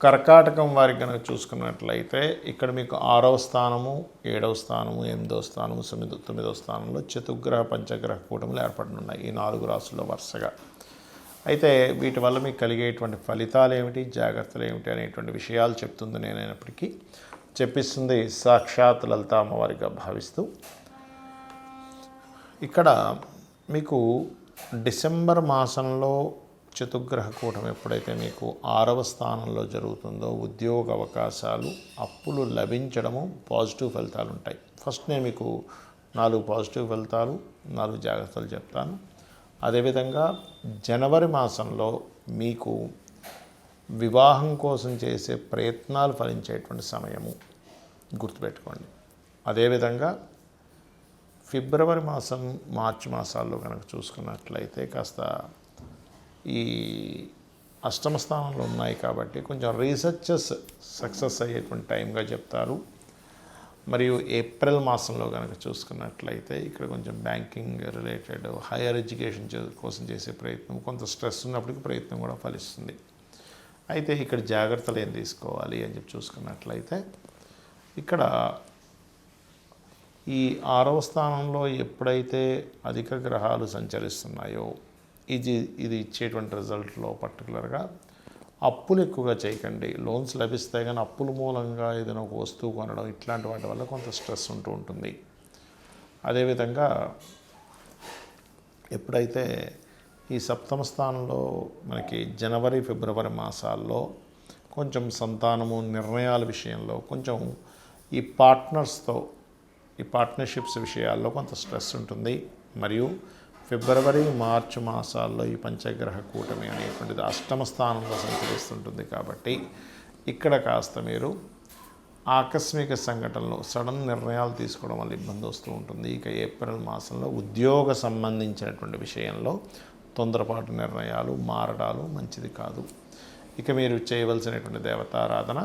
కర్కాటకం వారికి కనుక చూసుకున్నట్లయితే ఇక్కడ మీకు ఆరవ స్థానము ఏడవ స్థానము ఎనిమిదవ స్థానము తొమ్మిదో తొమ్మిదవ స్థానంలో చతుగ్రహ పంచగ్రహ కూటములు ఏర్పడనున్నాయి ఈ నాలుగు రాసుల్లో వరుసగా. అయితే వీటి వల్ల మీకు కలిగేటువంటి ఫలితాలు ఏమిటి జాగ్రత్తలు ఏమిటి అనేటువంటి విషయాలు చెప్తుంది నేనైనప్పటికీ చెప్పిస్తుంది సాక్షాత్ లలిత అమ్మవారిగా భావిస్తూ. ఇక్కడ మీకు డిసెంబర్ మాసంలో చతుగ్రహ కూటం ఎప్పుడైతే మీకు ఆరవ స్థానంలో జరుగుతుందో ఉద్యోగ అవకాశాలు అప్పులు లభించడము పాజిటివ్ ఫలితాలు ఉంటాయి ఫస్ట్ నేను మీకు నాలుగు పాజిటివ్ ఫలితాలు నాలుగు జాగ్రత్తలు చెప్తాను. అదేవిధంగా జనవరి మాసంలో మీకు వివాహం కోసం చేసే ప్రయత్నాలు ఫలించేటువంటి సమయము గుర్తుపెట్టుకోండి. అదేవిధంగా ఫిబ్రవరి మాసం మార్చి మాసాల్లో కనుక చూసుకున్నట్లయితే కాస్త ఈ అష్టమ స్థానంలో ఉన్నాయి కాబట్టి కొంచెం రీసెర్చెస్ సక్సెస్ అయ్యేటువంటి టైంగా చెప్తారు. మరియు ఏప్రిల్ మాసంలో కనుక చూసుకున్నట్లయితే ఇక్కడ కొంచెం బ్యాంకింగ్ రిలేటెడ్ హైయర్ ఎడ్యుకేషన్ కోసం చేసే ప్రయత్నం కొంత స్ట్రెస్ ఉన్నప్పటికీ ప్రయత్నం కూడా ఫలిస్తుంది. అయితే ఇక్కడ జాగ్రత్తలు ఏం తీసుకోవాలి అని చెప్పి చూసుకున్నట్లయితే ఇక్కడ ఈ ఆరవ స్థానంలో ఎప్పుడైతే అధిక గ్రహాలు సంచరిస్తున్నాయో ఇది ఇది ఇచ్చేటువంటి రిజల్ట్లో పర్టికులర్గా అప్పులు ఎక్కువగా చేయకండి. లోన్స్ లభిస్తాయి కానీ అప్పుల మూలంగా ఏదైనా ఒక వస్తువు కొనడం ఇట్లాంటి వాటి వల్ల కొంత స్ట్రెస్ ఉంటూ ఉంటుంది. అదేవిధంగా ఎప్పుడైతే ఈ సప్తమ స్థానంలో మనకి జనవరి ఫిబ్రవరి మాసాల్లో కొంచెం సంతానము నిర్ణయాల విషయంలో కొంచెం ఈ పార్ట్నర్స్తో ఈ పార్ట్నర్షిప్స్ విషయాల్లో కొంత స్ట్రెస్ ఉంటుంది. మరియు ఫిబ్రవరి మార్చి మాసాల్లో ఈ పంచగ్రహ కూటమి అనేటువంటిది అష్టమ స్థానంలో సంచరిస్తుంటుంది కాబట్టి ఇక్కడ కాస్త మీరు ఆకస్మిక సంఘటనలు సడన్ నిర్ణయాలు తీసుకోవడం వల్ల ఇబ్బంది వస్తూ ఉంటుంది. ఇక ఏప్రిల్ మాసంలో ఉద్యోగ సంబంధించినటువంటి విషయంలో తొందరపాటు నిర్ణయాలు మారడాలు మంచిది కాదు. ఇక మీరు చేయవలసినటువంటి దేవతారాధన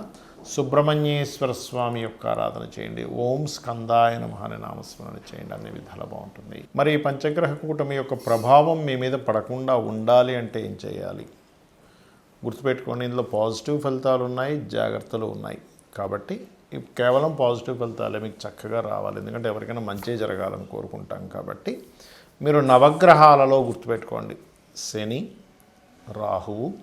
సుబ్రహ్మణ్యేశ్వర స్వామి యొక్క ఆరాధన చేయండి. ఓం స్కందాయ నమ అనే నామస్మరణ చేయండి. అన్ని విధాలు బాగుంటుంది. మరి ఈ పంచగ్రహ కూటమి యొక్క ప్రభావం మీ మీద పడకుండా ఉండాలి అంటే ఏం చేయాలి? గుర్తుపెట్టుకోండి ఇందులో పాజిటివ్ ఫలితాలు ఉన్నాయి జాగ్రత్తలు ఉన్నాయి. కాబట్టి కేవలం పాజిటివ్ ఫలితాలే మీకు చక్కగా రావాలి. ఎందుకంటే ఎవరికైనా మంచి జరగాలని కోరుకుంటాం కాబట్టి మీరు నవగ్రహాలలో గుర్తుపెట్టుకోండి. శని రాహువు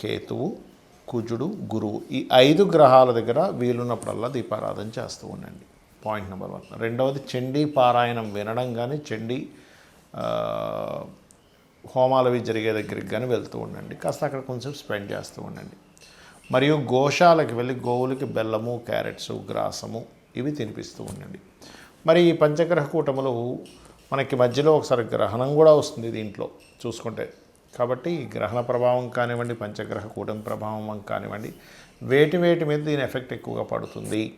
కేతువు కుజుడు గురువు. ఈ ఐదు గ్రహాల దగ్గర వీలున్నప్పుడల్లా దీపారాధన చేస్తూ ఉండండి. పాయింట్ నెంబర్ వన్ రెండవది చండీ పారాయణం వినడం కానీ చండీ హోమాలవి జరిగే దగ్గరికి కానీ వెళ్తూ ఉండండి. కాస్త అక్కడ కొంచెం స్పెండ్ చేస్తూ ఉండండి. మరియు గోశాలకు వెళ్ళి గోవులకి బెల్లము క్యారెట్స్ గ్రాసము ఇవి తినిపిస్తూ ఉండండి. మరి ఈ పంచగ్రహ కూటములు మనకి మధ్యలో ఒకసారి గ్రహణం కూడా వస్తుంది దీంట్లో. చూసుకుంటే కాబట్టి గ్రహణ ప్రభావం కానివ్వండి పంచగ్రహ కూటమి ప్రభావం కానివ్వండి వేటి వేటి మీద దీని ఎఫెక్ట్ ఎక్కువగా పడుతుంది.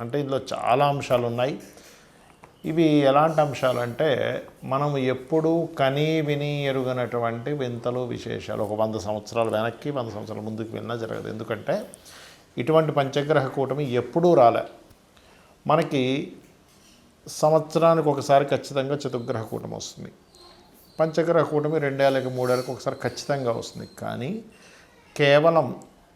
అంటే ఇందులో చాలా అంశాలు ఉన్నాయి. ఇవి ఎలాంటి అంశాలు అంటే మనం ఎప్పుడూ కనీ విని ఎరుగనటువంటి వింతలు విశేషాలు ఒక వంద సంవత్సరాలు వెనక్కి వంద సంవత్సరాల ముందుకు వెళ్ళినా జరగదు. ఎందుకంటే ఇటువంటి పంచగ్రహ కూటమి ఎప్పుడూ రాలే. మనకి సంవత్సరానికి ఒకసారి ఖచ్చితంగా చతుర్గ్రహ కూటమి వస్తుంది. పంచగ్రహ కూటమి రెండేళ్ళకి మూడేళ్ళకి ఒకసారి ఖచ్చితంగా వస్తుంది. కానీ కేవలం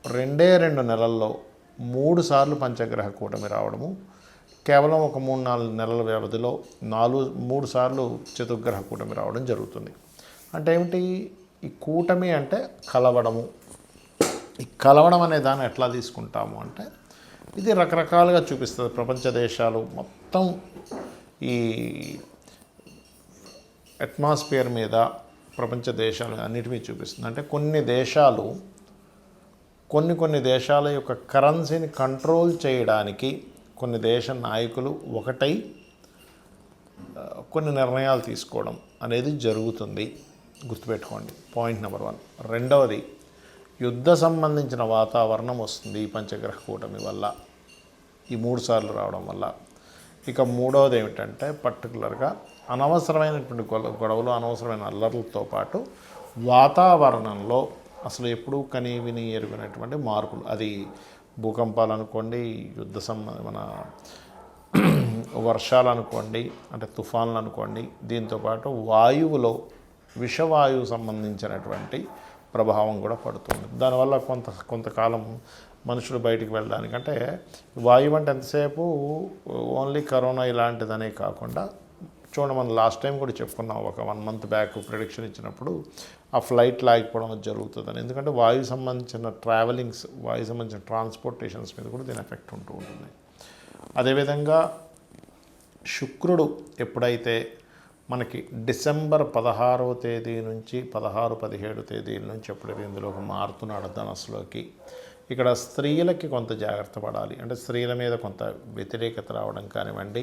రెండే రెండు నెలల్లో మూడు సార్లు పంచగ్రహ కూటమి రావడము కేవలం ఒక మూడు నాలుగు నెలల వ్యవధిలో నాలుగు మూడు సార్లు చతుర్గ్రహ కూటమి రావడం జరుగుతుంది. అంటే ఏమిటి? ఈ కూటమి అంటే కలవడము. ఈ కలవడం అనే దాన్ని ఎట్లా తీసుకుంటాము అంటే ఇది రకరకాలుగా చూపిస్తుంది. ప్రపంచ దేశాలు మొత్తం ఈ అట్మాస్ఫియర్ మీద ప్రపంచ దేశాలు అన్నిటినీ చూపిస్తుంది. అంటే కొన్ని దేశాలు కొన్ని కొన్ని దేశాల యొక్క కరెన్సీని కంట్రోల్ చేయడానికి కొన్ని దేశ నాయకులు ఒకటై కొన్ని నిర్ణయాలు తీసుకోవడం అనేది జరుగుతుంది. గుర్తుపెట్టుకోండి పాయింట్ నెంబర్ వన్. రెండవది యుద్ధ సంబంధించిన వాతావరణం వస్తుంది ఈ పంచగ్రహ కూటమి వల్ల ఈ మూడు సార్లు రావడం వల్ల. ఇక మూడవది ఏమిటంటే పర్టికులర్గా అనవసరమైనటువంటి గొల- గొడవలు అనవసరమైన అల్లర్లతో పాటు వాతావరణంలో అసలు ఎప్పుడూ కని విని ఎరుగినటువంటి మార్పులు. అది భూకంపాలు అనుకోండి యుద్ధ సంబంధ మన వర్షాలు అనుకోండి అంటే తుఫాన్లు అనుకోండి దీంతోపాటు వాయువులో విషవాయువు సంబంధించినటువంటి ప్రభావం కూడా పడుతుంది. దానివల్ల కొంత కొంతకాలం మనుషులు బయటికి వెళ్ళడానికంటే వాయువు అంటే ఎంతసేపు? ఓన్లీ కరోనా ఇలాంటిదనే కాకుండా చూడండి మనం లాస్ట్ టైం కూడా చెప్పుకున్నాం. ఒక వన్ మంత్ బ్యాక్ ప్రిడిక్షన్ ఇచ్చినప్పుడు ఆ ఫ్లైట్ లాగిపోవడం జరుగుతుందని. ఎందుకంటే వాయు సంబంధించిన ట్రావెలింగ్స్ వాయు సంబంధించిన ట్రాన్స్పోర్టేషన్స్ మీద కూడా దీని ఎఫెక్ట్ ఉంటూ ఉంటుంది. అదేవిధంగా శుక్రుడు ఎప్పుడైతే మనకి డిసెంబర్ పదహారవ తేదీ నుంచి పదహారు పదిహేడు తేదీల నుంచి ఎప్పుడైతే ఇందులోకి మారుతున్నాడు ధనస్సులోకి ఇక్కడ స్త్రీలకి కొంత జాగ్రత్త పడాలి. అంటే స్త్రీల మీద కొంత వ్యతిరేకత రావడం కానివ్వండి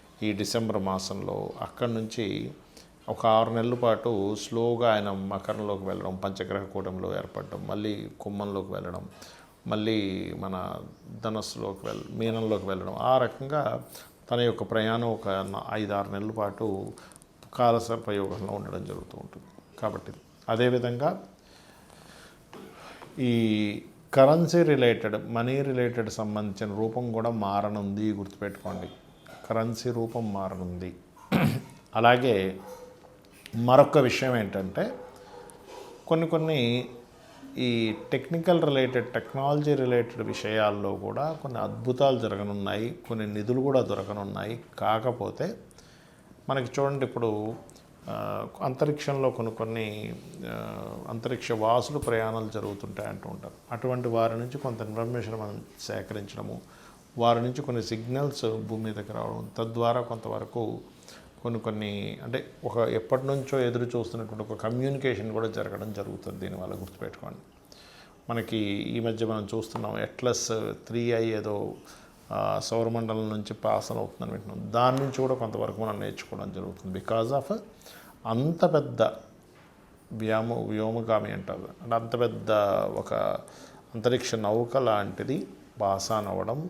ఈ డిసెంబర్ మాసంలో అక్కడి నుంచి ఒక ఆరు నెలల పాటు స్లోగా ఆయన మకరంలోకి వెళ్ళడం పంచగ్రహ కూటమిలో ఏర్పడడం మళ్ళీ కుమ్మంలోకి వెళ్ళడం మళ్ళీ మన ధనస్సులోకి వెళ్ళ మీనంలోకి వెళ్ళడం. ఆ రకంగా తన యొక్క ప్రయాణం ఒక ఐదు ఆరు నెలల పాటు కాలసర్పయోగంలో ఉండడం జరుగుతూ ఉంటుంది. కాబట్టి అదేవిధంగా ఈ కరెన్సీ రిలేటెడ్ మనీ రిలేటెడ్ సంబంధించిన రూపం కూడా మారనుంది గుర్తుపెట్టుకోండి. కరెన్సీ రూపం మారనుంది. అలాగే మరొక విషయం ఏంటంటే కొన్ని కొన్ని ఈ టెక్నికల్ రిలేటెడ్ టెక్నాలజీ రిలేటెడ్ విషయాల్లో కూడా కొన్ని అద్భుతాలు జరగనున్నాయి కొన్ని నిధులు కూడా దొరకనున్నాయి. కాకపోతే మనకి చూడండి ఇప్పుడు అంతరిక్షంలో కొన్ని కొన్ని అంతరిక్ష వాసులు ప్రయాణాలు జరుగుతుంటాయి అంటూ ఉంటారు. అటువంటి వారి నుంచి కొంత ఇన్ఫర్మేషన్ మనం సేకరించడము వారి నుంచి కొన్ని సిగ్నల్స్ భూమి మీదకి రావడం తద్వారా కొంతవరకు కొన్ని కొన్ని అంటే ఒక ఎప్పటి నుంచో ఎదురు చూస్తున్నటువంటి ఒక కమ్యూనికేషన్ కూడా జరగడం జరుగుతుంది దీనివల్ల గుర్తుపెట్టుకోండి. మనకి ఈ మధ్య మనం చూస్తున్నాం ఎట్లస్ త్రీ ఐ ఏదో సౌరమండలం నుంచి పాస్ అవుతుందని వింటున్నాం. దాని నుంచి కూడా కొంతవరకు మనం నేర్చుకోవడం జరుగుతుంది. బికాజ్ ఆఫ్ అంత పెద్ద వ్యామ వ్యోమగామి అంటారు. అంటే అంత పెద్ద ఒక అంతరిక్ష నౌక లాంటిది పాసాన్ అవ్వడం